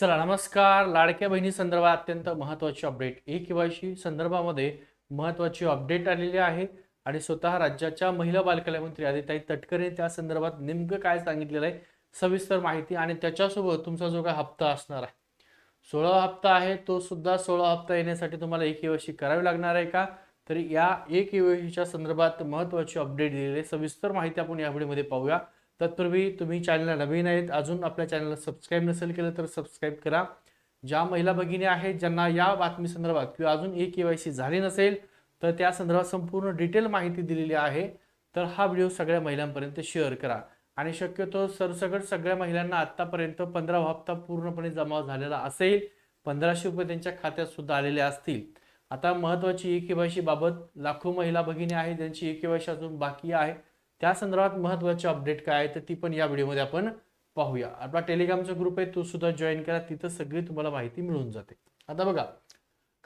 चला नमस्कार. लाडक्या बहिणी संदर्भात अत्यंत महत्त्वाची अपडेट ए केवायसी संदर्भामध्ये महत्त्वाची अपडेट आलेली आहे आणि स्वतः राज्याच्या महिला बालकल्याणमंत्री आदिताई तटकरे त्या संदर्भात नेमकं काय सांगितलेलं आहे सविस्तर माहिती आणि त्याच्यासोबत तुमचा जो काय हप्ता असणार आहे. सोळा हप्ता आहे तो सुद्धा सोळा हप्ता येण्यासाठी तुम्हाला एक केवायसी करावी लागणार आहे का? तरी या एक केवायसीच्या संदर्भात महत्त्वाची अपडेट दिलेली आहे. सविस्तर माहिती आपण या व्हिडिओमध्ये पाहूया. तत्पूर्वी तुम्ही चॅनलला नवीन आहेत अजून आपल्या चॅनलला सबस्क्राईब नसेल केलं तर सबस्क्राईब करा. ज्या महिला भगिनी आहेत ज्यांना या बातमी संदर्भात किंवा अजून ए केवायसी झाली नसेल तर त्या संदर्भात संपूर्ण डिटेल माहिती दिलेली आहे. तर हा व्हिडिओ सगळ्या महिलांपर्यंत शेअर करा. आणि शक्यतो सरसगट सगळ्या महिलांना आत्तापर्यंत पंधरा हप्ता पूर्णपणे जमा झालेला असेल पंधराशे रुपये त्यांच्या खात्यात सुद्धा आलेले असतील. आता महत्वाची ई केवायसी बाबत लाखो महिला भगिनी आहेत ज्यांची ई केवायसी अजून बाकी आहे. त्या संदर्भात महत्त्वाची अपडेट काय आहे तर ती पण या व्हिडिओमध्ये आपण पाहूया. आपला टेलिग्रामचा ग्रुप आहे तो सुद्धा जॉईन करा तिथं सगळी तुम्हाला माहिती मिळून जाते. आता बघा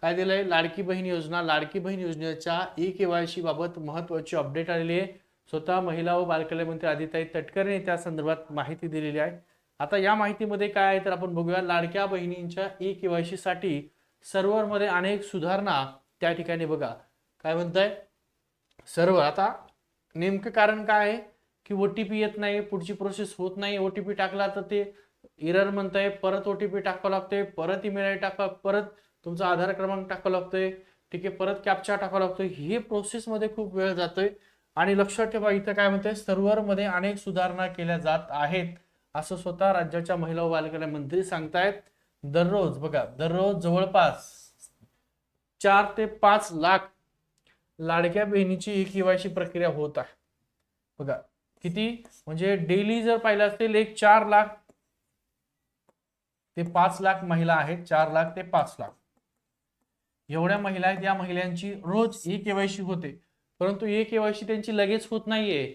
काय दिलंय? लाडकी बहीण योजना. लाडकी बहीण योजनेच्या ई केवायसी बाबत महत्त्वाची अपडेट आलेली आहे. स्वतः महिला व बालकल्याण मंत्री आदिताई तटकरे त्या संदर्भात माहिती दिलेली आहे. आता या माहितीमध्ये काय आहे तर आपण बघूया. लाडक्या बहिणींच्या ई सी साठी सर्व्हरमध्ये अनेक सुधारणा त्या ठिकाणी बघा. काय म्हणताय? सर्व्हर आता नेमकं कारण काय आहे? की ओ टी पी येत नाही पुढची प्रोसेस होत नाही. ओ टी पी टाकला तर ते इरर म्हणताय परत ओ टी पी टाकावं लागतंय परत ईमेल आय टाका परत तुमचा आधार क्रमांक टाकावा लागतोय ठीक आहे परत कॅप्चा टाकावा लागतोय. हे प्रोसेसमध्ये खूप वेळ जातोय. आणि लक्षात ठेवा इथं काय म्हणतंय सर्व्हरमध्ये अनेक सुधारणा केल्या जात आहेत. असं स्वतः राज्याच्या महिला व बालकल्याण मंत्री सांगतायत. दररोज बघा दररोज जवळपास चार ते पाच लाख लाडक्या बहिणीची ई केवायसी प्रक्रिया होत आहे. बघा किती? म्हणजे डेली जर पाहिलं असेल एक चार लाख ते पाच लाख महिला आहेत. चार लाख ते पाच लाख. एवढ्या महिला आहेत या महिलांची रोज ई केवायसी होते. परंतु ए केवायसी त्यांची लगेच होत नाहीये.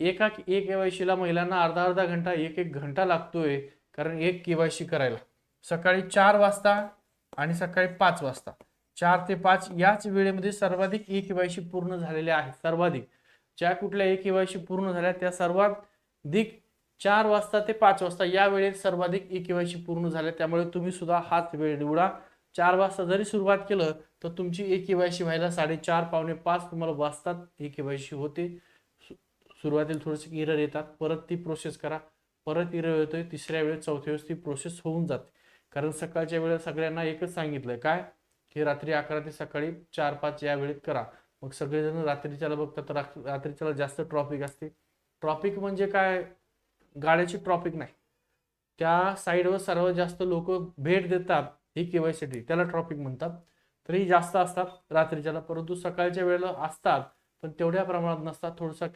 एका ए केवायसीला महिलांना अर्धा अर्धा घंटा एक एक घंटा लागतोय कारण एक केवायसी करायला. सकाळी चार वाजता आणि सकाळी पाच वाजता. चार ते पाच याच वेळेमध्ये सर्वाधिक ए केवायसी पूर्ण झालेल्या आहेत. सर्वाधिक. ज्या कुठल्या ए केवायसी पूर्ण झाल्या त्या सर्वाधिक चार वाजता ते पाच वाजता या वेळेत सर्वाधिक ए केवायसी पूर्ण झाल्या. त्यामुळे तुम्ही सुद्धा हाच वेळ निवडा. चार वाजता जरी सुरुवात केलं तर तुमची ए केवायसी व्हायला साडेचार पावणे पाच तुम्हाला वाजतात ए केवायसी होते. सु- सुरुवातीला थोडेसे इरर येतात. परत ती प्रोसेस करा. परत इरर येतोय तिसऱ्या वेळेस चौथ्या वेळेस ती प्रोसेस होऊन जाते. कारण सकाळच्या वेळेला सगळ्यांना एकच सांगितलं काय? हे रात्री अकरा ते सकाळी चार पाच या वेळेत करा. मग सगळेजण रात्रीच्याला बघतात रात्रीच्याला जास्त ट्रॉफिक असते. ट्रॉफिक म्हणजे काय? गाड्याची ट्रॉफिक नाही. त्या साईडवर सर्वात जास्त लोक भेट देतात ही केवायसाठी त्याला ट्रॉफिक म्हणतात. तरी जास्त असतात रात्रीच्याला परंतु सकाळच्या वेळेला असतात पण तेवढ्या प्रमाणात नसतात. थोडासा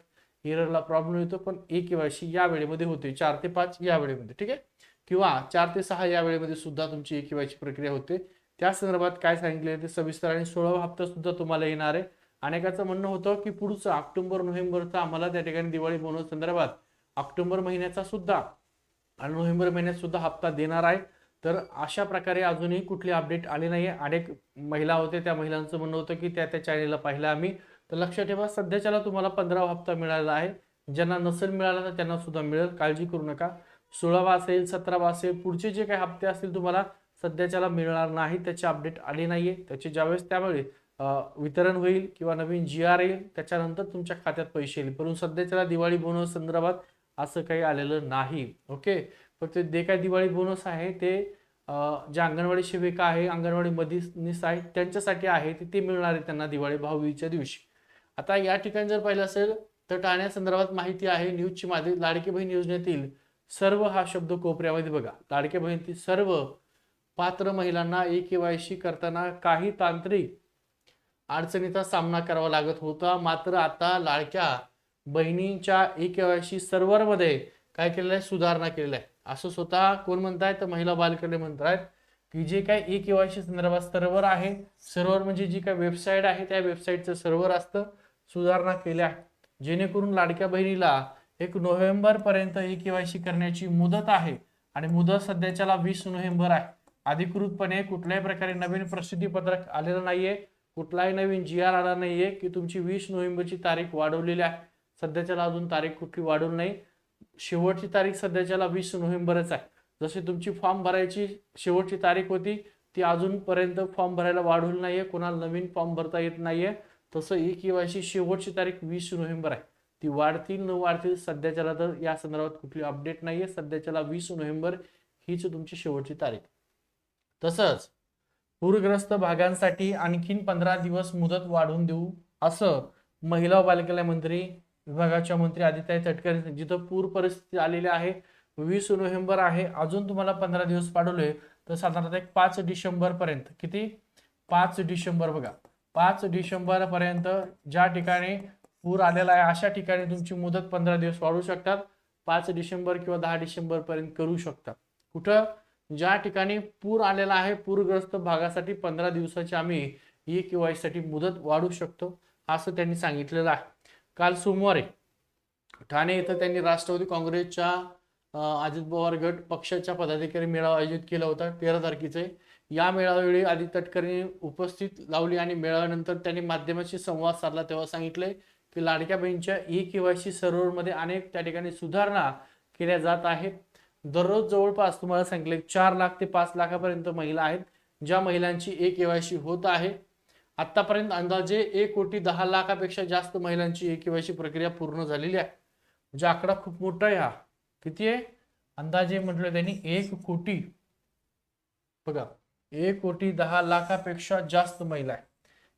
हिररला प्रॉब्लेम येतो पण ए केवायसी या वेळेमध्ये होते. चार ते पाच या वेळेमध्ये ठीक आहे? किंवा चार ते सहा या वेळेमध्ये सुद्धा तुमची ए केवायसी प्रक्रिया होते. त्या संदर्भात काय सांगितले ते सविस्तर आणि सोळावा हप्ता सुद्धा तुम्हाला येणार आहे. अनेकाचं म्हणणं होतं की पुढचं ऑक्टोबर नोव्हेंबरचा आम्हाला त्या ठिकाणी दिवाळी बोनस संदर्भात ऑक्टोबर महिन्याचा सुद्धा आणि नोव्हेंबर महिन्यात सुद्धा हप्ता देणार आहे. तर अशा प्रकारे अजूनही कुठली अपडेट आली नाही अनेक महिला होते त्या महिलांचं म्हणणं होतं की त्या त्या चॅनेलला पाहिलं आम्ही. तर लक्षात ठेवा सध्याच्याला तुम्हाला पंधरावा हप्ता मिळाला आहे. ज्यांना नसेल मिळाला तर त्यांना सुद्धा मिळेल. काळजी करू नका. सोळावा असेल सतरावा असेल पुढचे जे काही हप्ते असतील तुम्हाला सध्याच्याला मिळणार नाही त्याची अपडेट आली नाहीये. त्याचे ज्यावेळेस त्यावेळी वितरण होईल किंवा नवीन जी आर येईल त्याच्यानंतर तुमच्या खात्यात पैसे येईल. परंतु सध्याच्याला दिवाळी बोनस संदर्भात असं काही आलेलं नाही. ओके फक्त जे काय दिवाळी बोनस आहे ते जे ज्या अंगणवाडी सेविका आहे अंगणवाडी मधीस आहे त्यांच्यासाठी आहे ते- ते मिळणार आहे त्यांना दिवाळी भाऊबीच्या दिवशी. आता या ठिकाणी जर पाहिलं असेल तर ठाण्यासंदर्भात माहिती आहे न्यूजची माझी लाडकी बहीण योजनेतील सर्व हा शब्द कोपऱ्यामध्ये बघा. लाडके बहीणतील सर्व पात्र महिलांना ए सी करताना काही तांत्रिक अडचणीचा सामना करावा लागत होता. मात्र आता लाडक्या बहिणींच्या ई केवायसी सर्व्हरमध्ये काय केलेलं आहे? सुधारणा केलेल्या आहे. असं स्वतः कोण म्हणतायत? तर महिला बालकडे म्हणतायत की जे काय ई केवायसी संदर्भात सर्व्हर आहे. सर्व्हर म्हणजे जी काय वेबसाईट आहे त्या वेबसाईटचं सर्व्हर असतं. सुधारणा केल्या आहे जेणेकरून लाडक्या बहिणीला एक नोव्हेंबर पर्यंत वाय सी करण्याची मुदत आहे. आणि मुदत सध्याच्याला वीस नोव्हेंबर आहे. अधिकृतपणे कुठल्याही प्रकारे नवीन प्रसिद्धी पत्रक आलेलं नाहीये. कुठलाही नवीन जी आर आला नाहीये की तुमची वीस नोव्हेंबरची तारीख वाढवलेली आहे. सध्याच्याला अजून तारीख कुठली वाढवली नाही. शेवटची तारीख सध्याच्याला वीस नोव्हेंबरच आहे. जशी तुमची फॉर्म भरायची शेवटची तारीख होती ती अजूनपर्यंत फॉर्म भरायला वाढवली नाहीये. कोणाला नवीन फॉर्म भरता येत नाहीये. तसं ई केवायसी शेवटची तारीख वीस नोव्हेंबर आहे. ती वाढतील न वाढतील सध्याच्याला तर या संदर्भात कुठली अपडेट नाहीये. सध्याच्याला वीस नोव्हेंबर हीच तुमची शेवटची तारीख. तसंच पूरग्रस्त भागांसाठी आणखीन पंधरा दिवस मुदत वाढवून देऊ असं महिला व बालकल्याण मंत्री विभागाच्या मंत्री आदित्य तटकरे जिथं पूर परिस्थिती आलेली आहे वीस नोव्हेंबर आहे अजून तुम्हाला पंधरा दिवस पाठवले तर साधारणतः एक पाच डिसेंबर पर्यंत किती? पाच डिसेंबर बघा पाच डिसेंबर पर्यंत ज्या ठिकाणी पूर आलेला आहे अशा ठिकाणी तुमची मुदत पंधरा दिवस वाढवू शकतात पाच डिसेंबर किंवा दहा डिसेंबर पर्यंत करू शकतात. कुठं? ज्या ठिकाणी पूर आलेला आहे पूरग्रस्त भागासाठी पंधरा दिवसाची आम्ही ई के साठी मुदत वाढवू शकतो असं त्यांनी सांगितलेलं आहे. काल सोमवारी ठाणे इथं त्यांनी राष्ट्रवादी काँग्रेसच्या अजित पवार गट पक्षाच्या पदाधिकारी मेळावा आयोजित केला होता तेरा तारखेचे. या मेळाव्यावेळी आदित्य तटकरेंनी उपस्थित लावली आणि मेळाव्यानंतर त्यांनी माध्यमाशी संवाद साधला. तेव्हा सांगितले की लाडक्या बहिणीच्या ई केवायसी सर्व्हरमध्ये अनेक त्या ठिकाणी सुधारणा केल्या जात आहेत. दररोज जवळपास तुम्हाला सांगितले चार लाख ते पाच लाखापर्यंत महिला आहेत ज्या महिलांची ए केवायसी होत आहे. आतापर्यंत अंदाजे एक कोटी दहा लाखापेक्षा जास्त महिलांची ए केवायसी प्रक्रिया पूर्ण झालेली आहे. म्हणजे आकडा खूप मोठा आहे हा. किती आहे? अंदाजे म्हटलं त्यांनी एक कोटी. बघा एक कोटी दहा लाखापेक्षा जास्त महिला आहे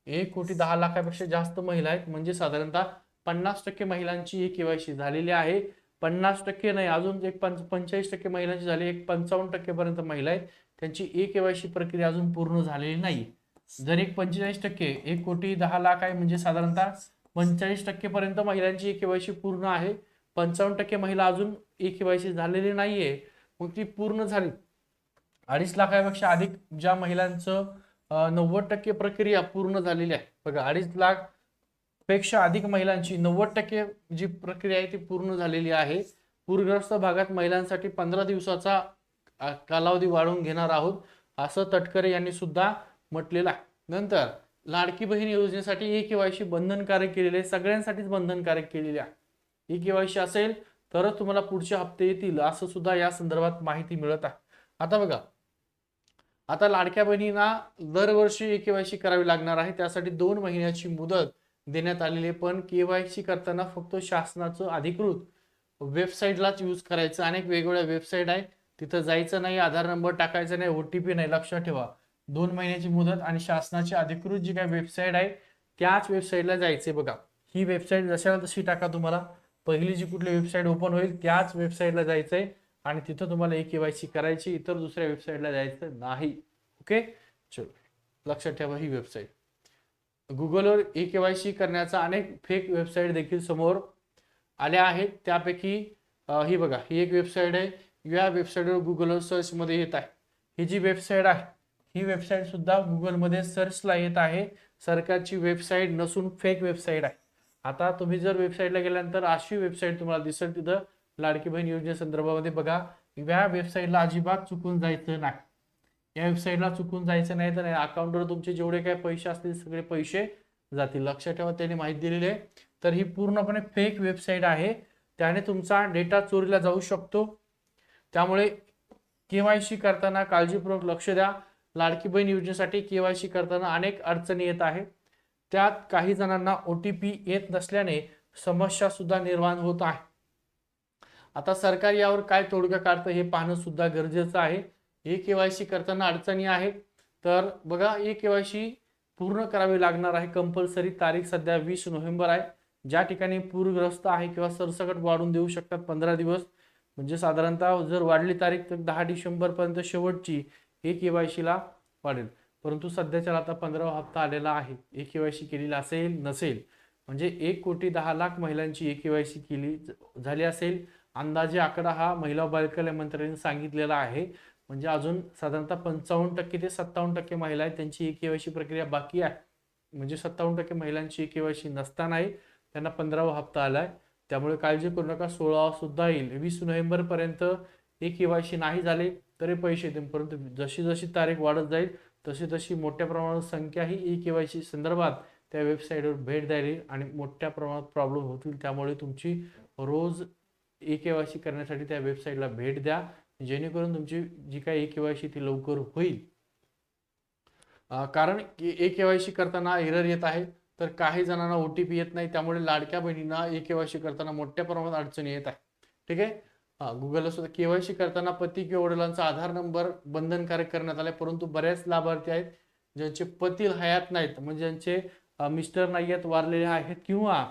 एक कोटी दहा लाखापेक्षा जास्त महिला आहेत म्हणजे साधारणतः पन्नास टक्के महिलांची एक केवायसी झालेली आहे. पन्नास टक्के नाही अजून एक पंच पंचेचाळीस टक्के महिलांची झाली एक पंचावन्न टक्केपर्यंत महिला आहेत. त्यांची ए केवायसी प्रक्रिया अजून पूर्ण झालेली नाही. जर एक पंचेचाळीस टक्के एक कोटी दहा लाख आहे म्हणजे साधारणतः पंचेचाळीस टक्केपर्यंत महिलांची ए केवायसी पूर्ण आहे. पंचावन्न टक्के महिला अजून ए केवायसी झालेली नाही आहे मग ती पूर्ण झाली. अडीच लाखापेक्षा अधिक ज्या महिलांचं नव्वद टक्के प्रक्रिया पूर्ण झालेली आहे. बघा अडीच लाख पेक्षा अधिक महिलांची नव्वद टक्के जी प्रक्रिया आहे ती पूर्ण झालेली आहे. पूरग्रस्त भागात महिलांसाठी पंधरा दिवसाचा कालावधी वाढवून घेणार आहोत असं तटकरे यांनी सुद्धा म्हटलेलं आहे. नंतर लाडकी बहीण योजनेसाठी ई केवायसी बंधनकारक केलेले सगळ्यांसाठीच बंधनकारक केलेले आहे. ई केवायसी असेल तरच तुम्हाला पुढचे हप्ते येतील असं सुद्धा या संदर्भात माहिती मिळत आहे. आता बघा आता लाडक्या बहिणींना दरवर्षी ई केवायसी करावी लागणार आहे त्यासाठी दोन महिन्याची मुदत देण्यात आलेली आहे. पण केवायसी करताना फक्त शासनाचं अधिकृत वेबसाईटलाच यूज करायचं. अनेक वेगवेगळ्या वेबसाईट आहे तिथं जायचं नाही आधार नंबर टाकायचा नाही ओ टी पी नाही. लक्षात ठेवा. दोन महिन्याची मुदत आणि शासनाची अधिकृत जी काही वेबसाईट आहे त्याच वेबसाईटला जायचे बघा. ही वेबसाईट जशाला तशी टाका तुम्हाला. पहिली जी कुठली वेबसाईट ओपन होईल त्याच वेबसाईटला जायचंय. आणि तिथं तुम्हाला एक केवायसी करायची इतर दुसऱ्या वेबसाईटला जायचं नाही. ओके? चलो लक्षात ठेवा ही वेबसाईट. गुगलवर ई सी करण्याचा अनेक फेक वेबसाईट देखील समोर आल्या आहेत. त्यापैकी ही बघा ही एक वेबसाईट आहे. या वेबसाईटवर गुगलवर सर्चमध्ये येत आहे. ही जी वेबसाईट आहे ही वेबसाईट सुद्धा गुगलमध्ये सर्चला येत आहे. सरकारची वेबसाईट नसून फेक वेबसाईट आहे. आता तुम्ही जर वेबसाईटला गेल्यानंतर अशी वेबसाईट तुम्हाला दिसेल तिथं लाडकी बहीण योजनेसंदर्भामध्ये बघा या वेबसाईटला अजिबात चुकून जायचं नाही. या वेबसाईटला चुकून जायचं नाही तर अकाउंटवर तुमचे जेवढे काही पैसे असतील सगळे पैसे जातील. लक्षात ठेवा त्यांनी माहिती दिलेली आहे. तर ही पूर्णपणे फेक वेबसाईट आहे. त्याने तुमचा डेटा चोरीला जाऊ शकतो. त्यामुळे केवायसी करताना काळजीपूर्वक लक्ष द्या. लाडकी बहीण योजनेसाठी केवायसी करताना अनेक अडचणी येत आहे. त्यात काही जणांना ओ टी पी येत नसल्याने समस्या सुद्धा निर्माण होत आहे. आता सरकार यावर काय तोडगा काढतं हे पाहणं सुद्धा गरजेचं आहे. ए केवायसी करताना अडचणी आहेत तर बघा ई केवायसी पूर्ण करावी लागणार आहे कंपल्सरी तारीख सध्या वीस नोव्हेंबर आहे. ज्या ठिकाणी पूरग्रस्त आहे किंवा सरसकट वाढून देऊ शकतात पंधरा दिवस. म्हणजे साधारणतः जर वाढली तारीख तर दहा डिसेंबरपर्यंत शेवटची ए केवायसीला वाढेल. परंतु सध्याच्या आता पंधरावा हप्ता आलेला आहे. ए केवायसी केलेली असेल नसेल म्हणजे एक कोटी दहा लाख महिलांची ए केवायसी केली झाली असेल. अंदाजे आकडा हा महिला बालकल्याण मंत्र्यांनी सांगितलेला आहे. म्हणजे अजून साधारणतः पंचावन्न टक्के ते सत्तावन्न टक्के महिला आहेत त्यांची ई केवायसी प्रक्रिया बाकी आहे. म्हणजे सत्तावन्न टक्के महिलांची ई केवायसी नसतानाही त्यांना पंधरावा हप्ता आलाय. त्यामुळे काळजी करू नका सोळावा सुद्धा येईल. वीस नोव्हेंबर पर्यंत ए केवायसी नाही झाले तरी पैसे येतील परंतु जशी जशी तारीख वाढत जाईल तशी तशी मोठ्या प्रमाणात संख्या ही ई केवायसी संदर्भात त्या वेबसाईटवर भेट द्यायला आणि मोठ्या प्रमाणात प्रॉब्लेम होतील. त्यामुळे तुमची रोज ई केवायसी करण्यासाठी त्या वेबसाईटला भेट द्या. जेणेकरून तुमची जी काही ए केवायसी ती लवकर होईल. कारण ए केवायसी करताना एरर येत आहे तर काही जणांना ओ टी पी येत नाही त्यामुळे लाडक्या बहिणींना ए केवायसी करताना मोठ्या प्रमाणात अडचणी येत आहे. ठीक आहे? हां गुगलला सुद्धा सी करताना पती किंवा वडिलांचा आधार नंबर बंधनकारक करण्यात आलाय. परंतु बऱ्याच लाभार्थी आहेत ज्यांचे पती हयात नाहीत. म्हणजे ज्यांचे मिस्टर नाही आहेत वारलेले आहेत किंवा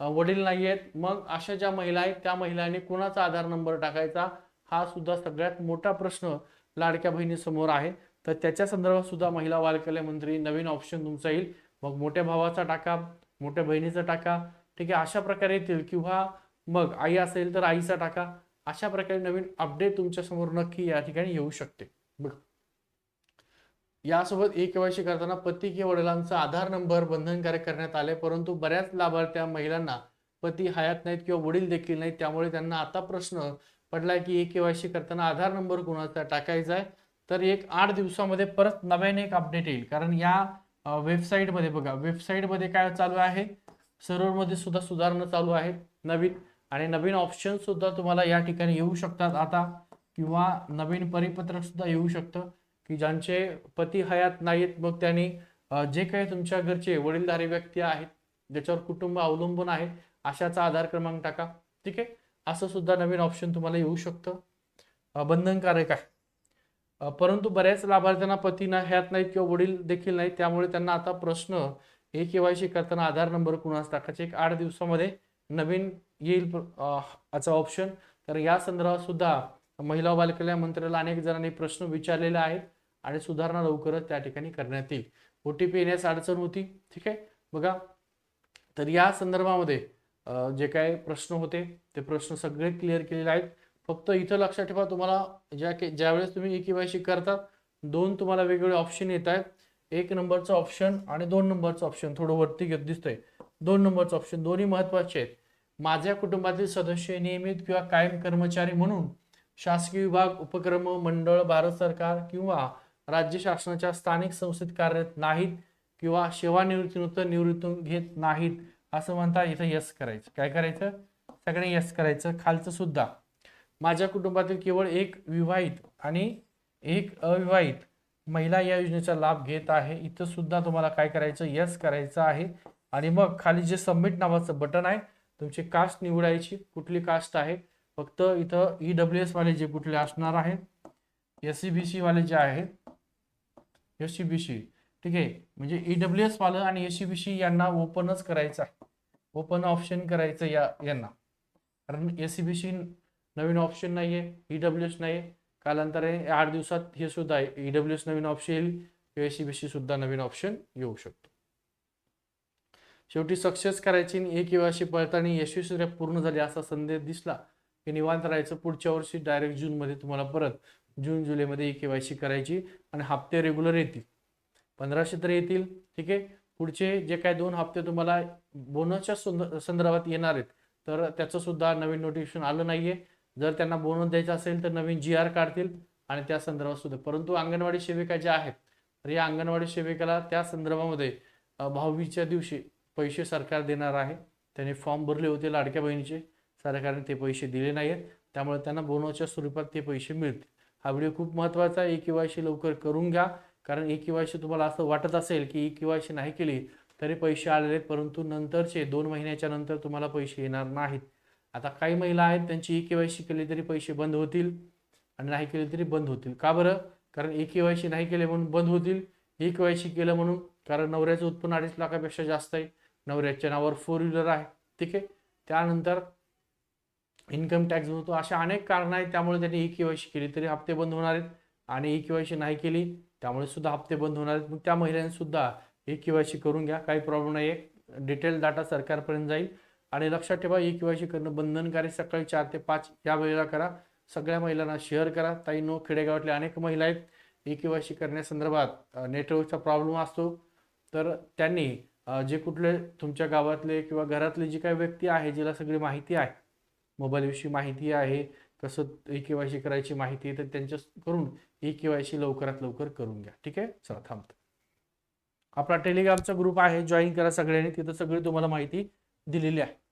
वडील नाही आहेत मग अशा ज्या महिला आहेत त्या महिलांनी कुणाचा आधार नंबर टाकायचा? हा सुद्धा सगळ्यात मोठा प्रश्न लाडक्या बहिणीसमोर आहे. तर त्याच्या संदर्भात सुद्धा महिला बाल मंत्री नवीन ऑप्शन तुमचा येईल. मग मोठ्या भावाचा टाका मोठ्या बहिणीचा टाका. ठीक आहे अशा प्रकारे येतील. किंवा मग आई असेल तर आईचा टाका. अशा प्रकारे नवीन अपडेट तुमच्यासमोर नक्की या ठिकाणी येऊ शकते. बघ. यासोबत ए केवायसी करताना पती किंवा वडिलांचा आधार नंबर बंधनकारक करण्यात आले. परंतु बऱ्याच लाभार्थ्या महिलांना पती हयात नाहीत किंवा वडील देखील नाहीत. त्यामुळे त्यांना आता प्रश्न पडलाय की ए केवायसी करताना आधार नंबर कोणाचा टाकायचा आहे तर एक आठ दिवसामध्ये परत नव्याने एक अपडेट येईल. कारण या वेबसाईटमध्ये बघा वेबसाईटमध्ये काय चालू आहे? सर्व्हरमध्ये सुद्धा सुधारणा चालू आहे नवीन आणि नवीन ऑप्शन सुद्धा तुम्हाला या ठिकाणी येऊ शकतात आता किंवा नवीन परिपत्रक सुद्धा येऊ शकतं की ज्यांचे पती हयात नाहीत मग त्यांनी जे काही तुमच्या घरचे वडीलधारी व्यक्ती आहेत ज्याच्यावर कुटुंब अवलंबून आहे अशाचा आधार क्रमांक टाका. ठीक आहे? असं सुद्धा नवीन ऑप्शन तुम्हाला येऊ शकतं. बंधनकारक आहे. परंतु बऱ्याच लाभार्थ्यांना पती ना ह्यात नाहीत किंवा वडील देखील नाहीत त्यामुळे त्यांना आता प्रश्न ए केवायसी करताना आधार नंबर कुणास टाकायचे? एक आठ दिवसामध्ये नवीन येईल याचा ऑप्शन तर या संदर्भात सुद्धा महिला बालकल्या बालकल्याण मंत्र्याला अनेक जणांनी प्रश्न विचारलेले आहेत आणि सुधारणा लवकरच त्या ठिकाणी करण्यात येईल. ओ टी पी येण्यास अडचण होती ठीक आहे? बघा तर या संदर्भामध्ये जे काय प्रश्न होते ते प्रश्न सगळे क्लिअर केलेले आहेत. फक्त इथं लक्षात ठेवा तुम्हाला ज्या ज्यावेळेस तुम्ही ए केवायसी करता दोन तुम्हाला वेगवेगळे ऑप्शन येत आहेत. एक नंबरचं ऑप्शन आणि दोन नंबरचं ऑप्शन थोडं वरती घेत दिसतंय. दोन नंबरचं ऑप्शन दोन्ही महत्त्वाचे आहेत. माझ्या कुटुंबातील सदस्य नियमित किंवा कायम कर्मचारी म्हणून शासकीय विभाग उपक्रम मंडळ भारत सरकार किंवा राज्य शासनाच्या स्थानिक संस्थेत कार्यरत नाहीत किंवा सेवानिवृत्तीनंतर निवृत्ती घेत नाहीत. असं म्हणता इथं यस करायचं. काय करायचं? सगळे यस करायचं. खालचं सुद्धा. माझ्या कुटुंबातील केवळ एक विवाहित आणि एक अविवाहित महिला या योजनेचा लाभ घेत आहे. इथं सुद्धा तुम्हाला काय करायचं? यस करायचं आहे. आणि मग खाली जे सबमिट नावाचं बटन आहे तुमची कास्ट निवडायची. कुठली कास्ट आहे? फक्त इथं ई डब्ल्यू एस वाले जे कुठले असणार आहेत एस सी बी सी वाले जे आहेत एस सी बी सी ठीक आहे? म्हणजे ई डब्ल्यू एस वालं आणि एस सी बी सी यांना ओपनच करायचं आहे. ओपन ऑप्शन करायचं या यांना. कारण एस सी बी सी नवीन ऑप्शन नाही आहे ई डब्ल्यू एस नाही आहे कालांतराने आठ दिवसात हे सुद्धा आहे. ई डब्ल्यू एस नवीन ऑप्शन येईल एस सी बी सी सुद्धा नवीन ऑप्शन येऊ शकतो. शेवटी सक्सेस करायची आणि एक अशी पडताळणी यशस्वी पूर्ण झाली असा संदेश दिसला की निवांत राहायचं. पुढच्या वर्षी डायरेक्ट जूनमध्ये तुम्हाला परत जून जुलैमध्ये ई केवायसी करायची आणि हप्ते रेग्युलर येतील. पंधराशे तर येतील ठीक आहे? पुढचे जे काय दोन हप्ते तुम्हाला बोनसच्या संदर्भात येणार आहेत तर त्याचं सुद्धा नवीन नोटिफिकेशन आलं नाहीये. जर त्यांना बोनस द्यायचा असेल तर नवीन जी आर काढतील आणि त्या संदर्भात सुद्धा. परंतु अंगणवाडी सेविका ज्या आहेत तर या अंगणवाडी सेविकाला त्या संदर्भामध्ये अ, दिवशी पैसे सरकार देणार आहे. त्याने फॉर्म भरले होते लाडक्या बहिणीचे. सरकारने ते पैसे दिले नाही आहेत त्यामुळे त्यांना बोनसच्या स्वरूपात ते पैसे मिळतील. हा व्हिडिओ खूप महत्त्वाचा आहे. ए के वायशी लवकर करून घ्या. कारण ई केवायसी तुम्हाला असं वाटत असेल की ई केवायसी नाही केली तरी पैसे आलेले आहेत परंतु नंतरचे दोन महिन्याच्या नंतर तुम्हाला पैसे येणार नाहीत. आता काही महिला आहेत त्यांची ई केवायसी केली तरी पैसे बंद होतील आणि नाही केले तरी बंद होतील. का बरं? कारण ई केवायसी नाही केले म्हणून बंद होतील. ई केवायसी केलं म्हणून कारण नवऱ्याचं उत्पन्न अडीच लाखापेक्षा जास्त आहे. नवऱ्याच्या नावावर फोर व्हीलर आहे. ठीक आहे? त्यानंतर इन्कम टॅक्स होतो. अशा अनेक कारणं आहेत त्यामुळे त्यांनी ई केवायसी केली तरी हप्ते बंद होणार आहेत. आणि ई केवायसी नाही केली त्यामुळे सुद्धा हप्ते बंद होणार आहेत. मग त्या महिलांनीसुद्धा सुद्धा ई केवायसी करून घ्या. काही प्रॉब्लेम नाही. आहे डिटेल डाटा सरकारपर्यंत जाईल. आणि लक्षात ठेवा ई केवायसी करणं बंधनकारी सकाळी चार ते पाच या वेळेला करा. सगळ्या महिलांना शेअर करा. ताई नो खेडेगावातल्या अनेक महिला आहेत. ई केवायसी करण्यासंदर्भात नेटवर्कचा प्रॉब्लेम असतो. तर त्यांनी जे कुठले तुमच्या गावातले किंवा घरातले जी काही व्यक्ती आहे जिला सगळी माहिती आहे. मोबाईलविषयी माहिती आहे. कसं ई के वाय सी करायची माहिती आहे तर त्यांच्या करून ई के वाय सी लवकरात लवकर करून घ्या. ठीक आहे? चला थांबतो. आपला टेलिग्रामचा ग्रुप आहे जॉईन करा सगळ्यांनी. तिथं सगळी तुम्हाला माहिती दिलेली आहे.